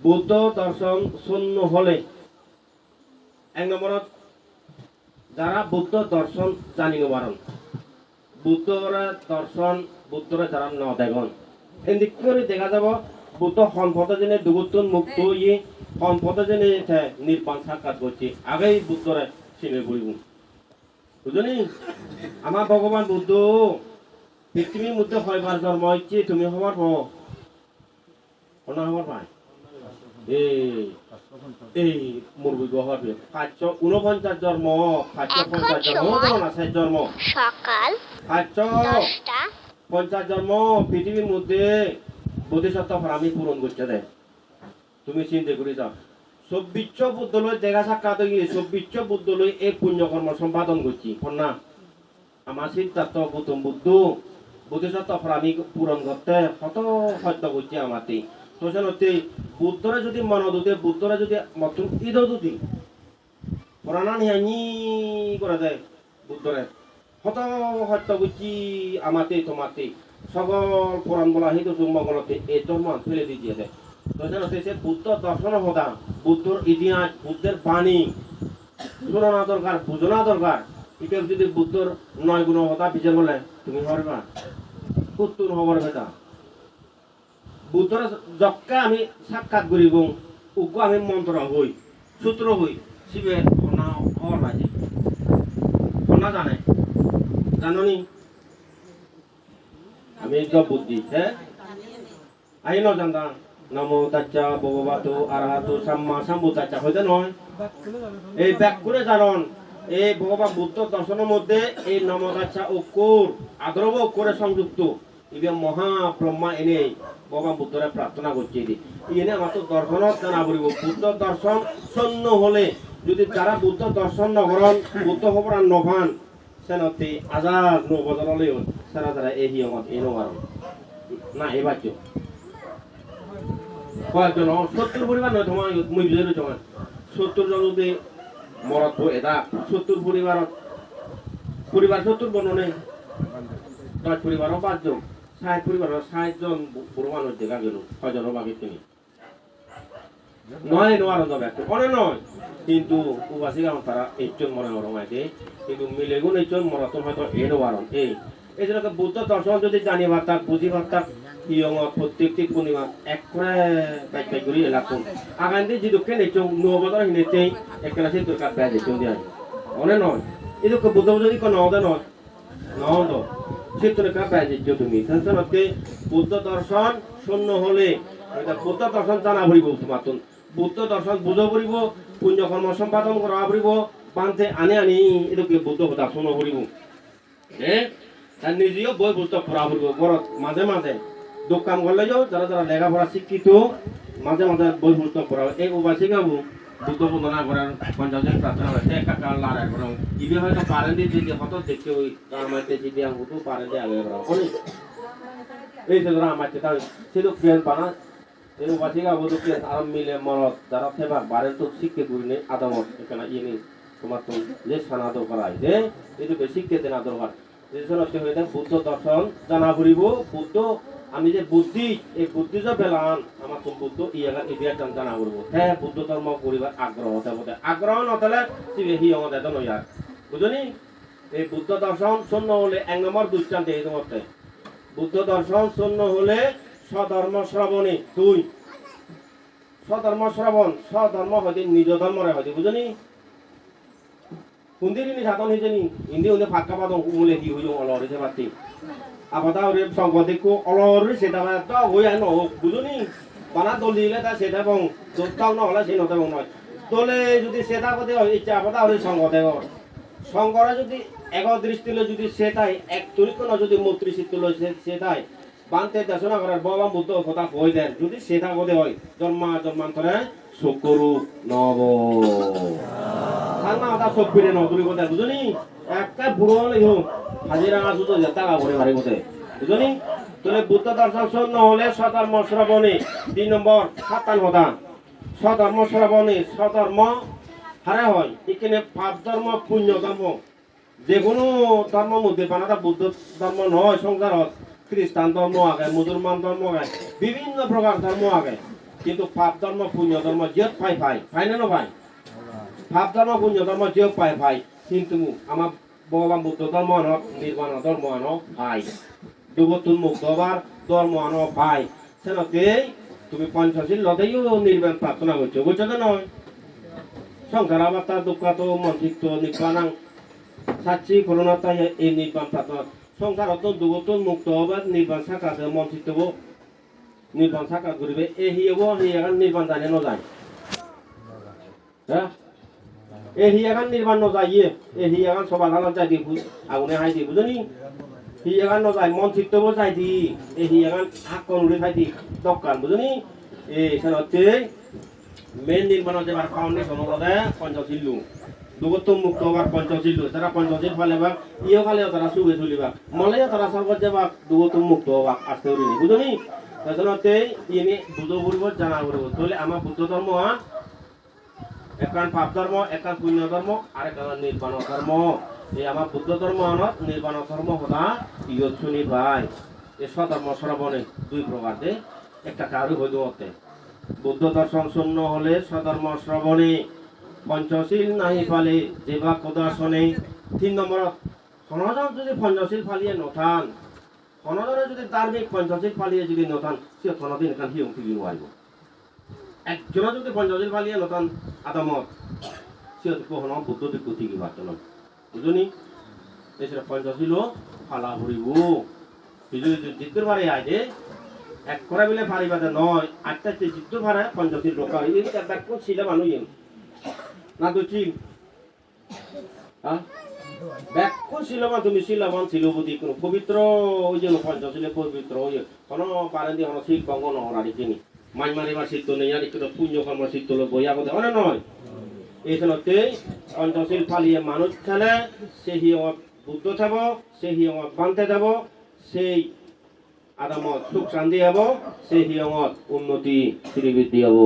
বুদ্ধ দর্শন শূন্য হলে। এক নম্বৰত যারা বুদ্ধ দর্শন জানিব পারন বুদ্ধরা দর্শন বুদ্ধরা যারা ন দেখন এদিক করে দেখা যাব? বুদ্ধ সম্পদ যেনে দুগুতুন মুক্ত ইয়ে সম্পদ যেনে নির্বাণ সাক্ষাৎ করছে আগেই বুদ্ধরা চিনে পড়িব বুঝলি আমার ভগবান বুদ্ধ পৃথিবীর মধ্যে হয়বার জন্ম হচ্ছে তুমি হবার পর কোনা হবার পায় এই এই মুরগি গহবে পাঁচশো ঊনপঞ্চাশ জন্ম পাঁচশো পঞ্চাশ জন্ম ধরুন আছে জন্ম। সকাল পাঁচশো পঞ্চাশ জন্ম পৃথিবীর মধ্যে বোধিসত্ত্ব আমি পূরণ করছে দেয় তুমি চিন্তা করে যাও চব্বিশ বুদ্ধলৈ দেখা সাক্ষাৎ গিয়ে চব্বিশ বুদ্ধলৈ এই পুণ্যকর্ম সম্পাদন করছি কন্যা। আমার সিদ্ধার্থ গৌতম বুদ্ধ বোধিসত্ত্ব আমি পূরণ করতে কত সত্য করছি আমাতে তোষণতে বুদ্ধরা যদি মন দুতে বুদ্ধরা যদি মতন ঈদ দুতি পুরানা নিহানি করে দেয় বুদ্ধরে। কত সত্য করছি আমাতে তোমাতে। সকল পুরাণ বলা হিন্দু মঙ্গলতে এই ধর্ম ফেলে দিয়ে দেয়। তোষণতে সে বুদ্ধ দর্শন হতা, বুদ্ধর ইতিহাস, বুদ্ধের বাণী। শোনা দরকার, বুঝনা দরকার। এটা যদি বুদ্ধর নয় গুণ হতা, বিচার বলে, তুমি হবার না উত্তর হবার বেটা বুদ্ধর আমি সাক্ষাৎ করিব উগ্র আমি মন্ত্র হই সূত্র হই শিবে শোনা হওয়ার বাজে। শোনা জানে? জাননি? আমি জব বুদ্ধি হ্যাঁ আহি ন জানতা? নমো তাচ্চা ভগবাতো আরহাতো সাম্মা সাম্বুতাচ্চা হইতে নয় এই ব্যাক করে জানন, এই ভগবান বুদ্ধ দর্শনের মধ্যে এই নমদাচ্ছা অক্ষর আদরব অক্ষরে সংযুক্ত। ইবে মহা ব্রহ্মা এনে ভগবান বুদ্ধরে প্রার্থনা করছে এনে আমার তো জানা পড়িব বুদ্ধ দর্শন শূন্য হলে যদি যারা বুদ্ধ দর্শন নগরণ বুদ্ধ খবর নভান, সেনতে আজাদ নবদললেও সারা তারা এই হিয়মত এই নগারণ না, এই বাক্য। কয়েকজন সত্তর পরিবার নয় তোমার মুই বুঝাই তোমার সত্তর জন মরত এটা। সত্তর পরিবারত পরিবার সত্তর বর্ণনে দশ পরিবারও পাঁচজন ষাট পরিবারও ষাটজন বুড়ো মানুষ দেখা গেল। ছয়জনের বাকি তিনি। নয় নোয়ার একটু অনে নয়। কিন্তু উবাসী গাম তারা এইজন মনে মরম আছে কিন্তু মিলেগুন এইজন মরতন হয়তো এ নোয়ারন এই এই জন্য বুদ্ধ দর্শন যদি জানি পারতাক বুঝি পারতাক ইয়ঙত প্রত্যেকটি পূর্ণিমা এক করে বাইক বাইক করে এলাকুন আগান দিয়ে যিদুকে নেচং, নবদর হিনেতেই একলা সে দরকার বেয়া যেতেও দিয়ে অনে নয়। এদুকে বুদ্ধ যদি কোনো নদে নয়। সে দরকার তুমি সেন্সনতে বুদ্ধ দর্শন শূন্য হলে বুদ্ধ দর্শন জানা ভরিব তোমার বুদ্ধ দর্শন বুঝো পড়িব পুণ্য কর্ম সম্পাদন করা পড়িব পান্থে আনি আনি এদুকে বুদ্ধ কথা শুনো পড়িব হ্যাঁ নিজেও বই পুস্তক পড়া পড়িব ঘরত মাঝে মাঝে দোকান করলে যাও যারা যারা লেখাপড়া শিক্ষিত মাঝে মাঝে বই পুস্তক পড়া এই উবাসী গাবো বুদ্ধ বন্দনা করার পঞ্চাশের প্রার্থনা হয়েছে একা কাল লড়াই করা ইবে হয়তো পারেন দিয়ে যদি হতো দেখতে ওই আমাতে যদি আঙ্গুতো পারেন দিয়ে আগে করা। এই যে ধরো আমাতে তাই সে তো প্রিয়ান পানা এই উবাসী গাবো তো প্রিয়ান আরাম মিলে মরত যারা থেবা বারেন তো শিক্ষে করি নেই আদামত এখানে ইয়ে নেই, তোমার তো যে সানাদো করাই যে? এই তো দরকার বুদ্ধ দর্শন জানা ফুরিব বুদ্ধ আমি যে বুদ্ধি, এই বুদ্ধি যে পেলাম আমার তো বুদ্ধ ইয়াগা ইবিয়া জান জানা ফুরিব হ্যাঁ বুদ্ধ ধর্ম করিবার আগ্রহ বটে। আগ্রহ নথলে সিবে হি আমাদের তো নয়ার বুঝনি এই বুদ্ধ দর্শন শূন্য হলে এক নম্বর দুষ্টান্ত এই তোমাতে বুদ্ধ দর্শন শূন্য হলে স্বধর্ম শ্রবণে দুই। স্বধর্ম শ্রবণ স্বধর্ম হয়তো নিজ ধর্মরে হয়তো বুঝনি kundirini saton hijeni indi unde fakka padong umule di hujung olori se pati apa tahu rip songkotiku olori se ta ta hoya no bujuni bana dolile ta se ta bong dottang no hole se no ta bong noy দলে যদি সেটা কথা হয় ইচ্ছা আপদা হলে সঙ্গ দেব সঙ্গরা যদি এক দৃষ্টি লই যদি সেটাই এক তরিকন যদি মৈত্রী সিদ্ধ লই সেটাই বানতে দেশনা করার বাবা বুদ্ধ কথা কই দেন যদি সেটা কথা হয় জন্মা জন্মান্তরে শুকরু নব থাকনা ওটা সব ফিরে নাও, তুমি কোথায়? বুঝনি একটা বুড়ো হলে হোক হাজিরা আসু তো টাকা করে বাড়ি কোথায় বুঝনি তাহলে বুদ্ধ দর্শন শূন্য সধর্ম শ্রবণে। তিন নম্বর, সাতান সধর্ম হয়। পুণ্য যে কোনো ধর্ম মধ্যে বানাটা বুদ্ধ ধর্ম নয় সংসারত খ্রিস্টান ধর্ম আগে, মুসলমান ধর্ম আগে, বিভিন্ন প্রকার ধর্ম আগে। কিন্তু পাপ ধর্ম, পুণ্য ধর্ম জিয়ত পাই পাই পাই না ভাই? পাপ ধর্ম পুণ্য ধর্ম জিয়ত পায় ভাই, কিন্তু আমার ভগবান বুদ্ধ ধর্ম আনো নির্বাণ ধর্ম আনো ভাই। দুবতুন মুক্ত হবার ধর্ম আনো ভাই। সেনতে তুমি পঞ্চশীল লতেইও নির্বাণ প্রার্থনা করছ বুঝছ তো নয় সংসার আবাতা দুঃখাত মন্ত্রিত্ব নির্বাণাং সাচ্ছি করোনাতাই এই নির্বাণ প্রার্থনা সংসার অত দুগতন মুক্ত হবার নির্বাণ সাকাতে মন্ত্রিত্ব নির্বাণ সাকাত করিবে এই হিয়েব এখন নির্বাণ জানে নযায়। হ্যাঁ এই হি এখন নির্বাণ নযায় ইয়ে এই হি এখন সবার হালত যাই দিব, আগুনে হাই দিব বুঝনি হি এখন নযায় মন্ত্রিত্ব যাই দি, এই হি এখন হাক কনুরে খাই দি দোকান বুঝনি এই সেনতে মেন নির্মাণ হচ্ছে আমার ফাউন্ডেশন হলে পঞ্চশিল্লু দুগত মুক্ত হবার পঞ্চশিল্লু তারা পঞ্চশীল ফালে বা ইয়ে ফালেও তারা সুখে চলিবা মলেও তারা সর্বত যাবা দুগত মুক্ত হবা, আসতে উড়িনি বুঝনি সেজনতে ইনি বুদ্ধ পূর্ব জানা পড়ব তাহলে আমার বুদ্ধ ধর্ম একান পাপ ধর্ম একান পুণ্য ধর্ম আর একান নির্বাণ ধর্ম এই আমার বুদ্ধ ধর্ম আনত নির্বাণ ধর্ম হতা ইয়ত শুনি ভাই। এ স্বধর্ম শ্রবণে দুই প্রকার দে। একটা কারু হইতে হতে বুদ্ধ দর্শন শূন্য হলে স্বধর্ম শ্রবণে পঞ্চশীল নাহি পালে যেবা কদাসনে তিন নম্বৰত সনাতন যদি পঞ্চশীল ফালিয়ে নথান, সনাতনে যদি ধাৰ্মিক পঞ্চশীল ফালিয়ে যদি নথান, সি সনাতন এখান সিয়ং ফিৰি নোৱাৰিব একজনে যদি পঞ্চশীল ফালিয়ে নথান আদামত সিহঁত কহন বুদ্ধ দিকু ঠিকি বাৰ্তন বুজনি এছাড়া পঞ্চশীল ফালা ফুৰিব। যদি জিতুর বারে আইদে এক করে বলে পারিবা যে নয় আটটা জিতু পারে পঞ্চশীল রোকা এই ব্যাগ কোন ছিল মানুষ না তো চিল হ্যাঁ তুমি শিলবান কোনো পবিত্র ওই যে পঞ্চশীলে পবিত্র ওই কোনো পারেন দিয়ে কোনো শিল কঙ্গ নহরারি কিনি মাই মারিবার সিদ্ধ নেই আর একটু পুণ্য কর্ম সিদ্ধ লোক বইয়া কথা অনে নয় এই সমতে পঞ্চশীল ফালিয়ে মানুষ খেলে, সেই বুদ্ধ থাকব সেই বান্ধে যাব, সেই আদামত সুখ শান্তি হব, সেই হিয়ঙত উন্নতি শ্রীবৃদ্ধি হব।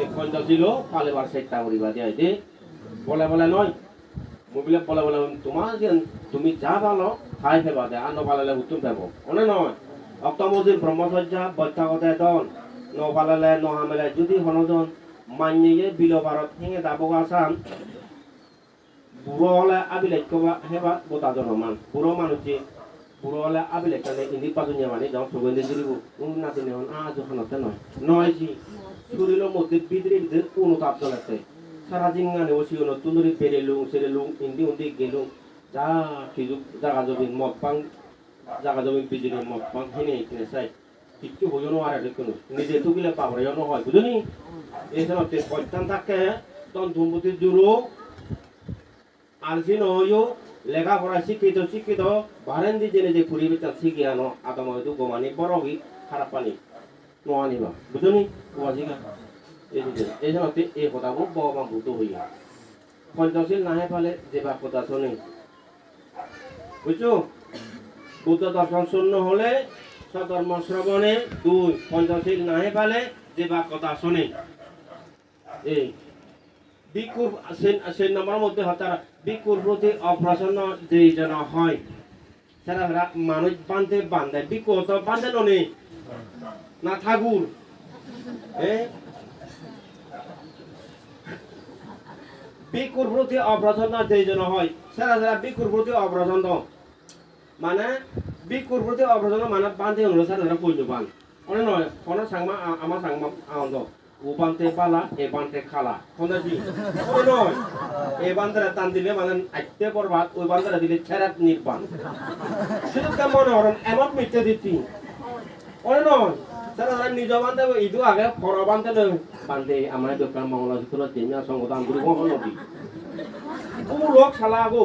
এই পঞ্চশীল পালেবার চেষ্টা করিবা দিয়া দে বলে বলে নয় মোবিলাক বলে বলে তোমার যে তুমি যা ভালো খাই ফেবা দে আর নপালালে উত্তম পাব। অনে নয় অক্তমজির ব্রহ্মচর্যা বৈঠাগতে দন নপালালে নহামেলে যদি হনজন মানিয়ে বিল ভারত হেঙে দাবক আসান বুড়ো হলে আবিলে কবা হেবা বোতা জনমান। বুড়ো মানুষ বুড়ো হলে আবিলে কানে ইন্দি পাজুনিয়া মানে যাও। সুগন্ধি জুড়িব উন না দিনে হন আ যখনতে নয় নয় জি শরীরের মধ্যে বিদ্রে বিদ্রে অনুতাপ চলেছে সারা জিঙ্গানে ওসি হলো তুলুরি পেরেলুং সেরেলুং ইন্দি উন্দি গেলুং, যা খিজুক জাগা জমিন, মদ পাং জাগা জমিন বিজুলি মদ পাং হেনে কিনে চাই কিচ্ছু হইও আর কোনো নিজে তুকিলে পাবরাইও নহয় বুঝলি এই সময় পয়তান থাকে তখন ধুমপতি আর যে নয় লেখাপড়া শিক্ষিত শিক্ষিত বারেন্দি জেনে যে পরিবেশ শিখে আনো আদম হয়তো গোমানি বড় হই খারাপ পানি নোয়ানিবা বুঝনি ওয়াজিগা এই যে এই কথাবোৰ বৰ বুদ্ধ হইয়া পঞ্চশীল নাহে পালে যেবা কথা শুনি বুঝছ দর্শন শূন্য হলে সধর্ম শ্রবণে দুই পঞ্চশীল নাহে পালে যেবা কথা শুনে। বিকুর সেই নম্বরের মধ্যে হতারা বিকুর প্রতি অপ্রসন্ন যেই যেন হয় তারা মানুষ বান্ধে বান্ধে বিকু তো বান্ধে ননি না ঠাকুর বিকুর প্রতি অপ্রসন্ন যেই যেন হয় সেটা সেটা বিকুর প্রতি অপ্রসন্ন মানে বিকুর প্রতি অপ্রসন্ন মানে হলো সেটা সেটা পূর্ণ বান অনেক নয় কোনো সাংমা আমার সাংমা আনন্দ। উবান্তে পালা এ বান্তে খালা। শুনেছি ওই নয় এই বান্দারা টান দিলে মানে আইতে পরবাদ ওই বান্দারা দিলে ছেড়াত নির্বাণ শুধু কেমন হরণ এমন মিথ্যে দিতি। ওই নয় তারা নিজ বান্ধে ইদু আগে ফর বান্ধে বান্ধে আমার দোকান মঙ্গলা সুতল তিনটা সংগঠন কখন নদী। ও লোক শালা আগো।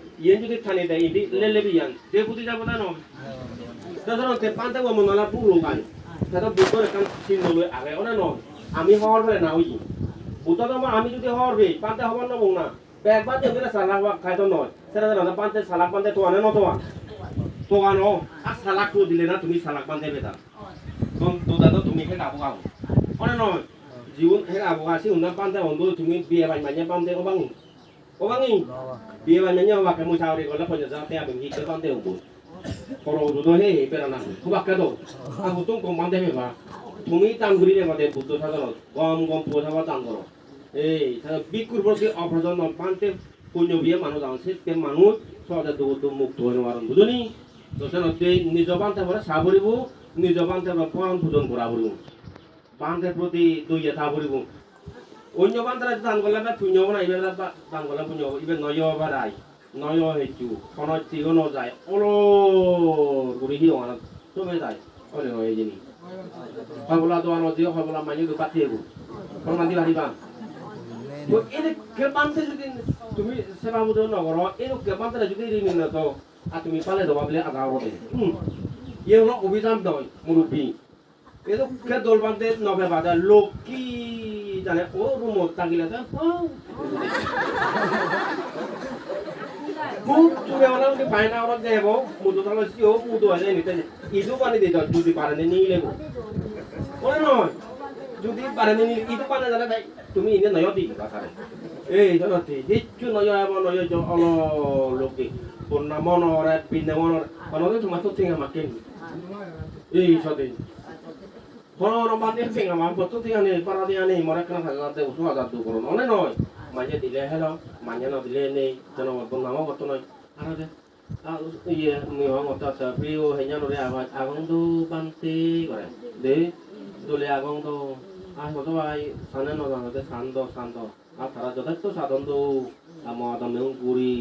ইয়ে যদি থানি দেয় ইদি লেলে বিয়ান যে বুদ্ধি যাব না নয় সাধারণত পান্তে বমন নালা পুরো গান সেটা বুদ্ধর এখন চিহ্ন লই আগে ওনে নয় আমি হওয়ার ফেলে না ওই বুদ্ধ তো আমি যদি হওয়ার বে পান্তে হবার নব না একবার দেখবে সালাক খাইতো নয় সেটা না পান্তে সালাক পান্তে তো আনে নতোয়া তো আনো আর সালাক তো দিলে না তুমি সালাক পান্তে বেতা তখন তো দাদা তুমি খেয়ে আবু খাও ওনে নয় জীবন খেয়ে আবু খাসি উন্না পান্তে অন্ধ তুমি বিয়ে বাই মানে পান্তে ও Kuwangi. Di ba niya wag mo sa ori ko la ponya sa te abing hito pang teo bu. Koro du do he pera na. Kuwak ka do. Ang utong kong mande ba. Tumi tangguri ne mate buto sa do. Gom gom po sa ba tanggoro. এই বিকুর বসে অপ্রজন পান্তে পুণ্য বিয়ে মানুষ আছে তে মানুষ সদা দুগুত মুক্ত হয়ে মারণ বুঝুনি তো সে নিজ পান্তে পরে সা ভরিব নিজ পান্তে পরে পরম পূজন করা ভরিব পান্তের প্রতি দুইয়া থা ভরিব Unyo pan tara tan gola ta tunyo na ibe ta tan gola punyo ibe noyo ba dai. Noyo he chu. Kono ti go no dai. Olo guri hi ona. Tu me dai. Ore no e jini. Pa bola do ano dio pa bola ma nyu pa tebu. Pa ma di ba di ba. Yo ene ke pan te jodi tu mi se ba mu do no goro. Ene ke pan tara jodi ri ni na to. A tu mi pa le do ba ble a ga ro de. Hmm. Ye no ubi jam do mu ru pi. Ke do ke dol ban te no be ba da lo ki ও room তাগিলে তো খুব চুরে ওরা কি বাইনা ওরা দেব মুদু তাহলে সিও মুদু আছে নিতে ইদু পানি দিতে যদি পারে নিয়ে লেবো ওরে নয় যদি পারে নিয়ে ইদু পানি জানে তাই তুমি ইনে নয় দি কথারে এই ধরতে দিচ্ছু নয় এব নয় অল লোকে পূর্ণা মন ওরা পিনে মন অনকে তোমার তো ঠিক আমাকে এই হন মাতে ঠিক আমার বত ঠিক আনে পারা দিয়ে আনে মরে কেন থাকাতে উঠু আজাদ দু করুন অনে নয় মাঝে দিলে হেলো মাঝে ন দিলে নেই যেন বদনামও কত নয় আর ইয়ে মুই হং অত আছে প্রিয় নরে আবার আগং দু বান্তি করে দে, দলে আগং দু আর কত ভাই সানে ন জানাতে শান্ত শান্ত আর তারা যথেষ্ট সাধন তো আমার গুড়ি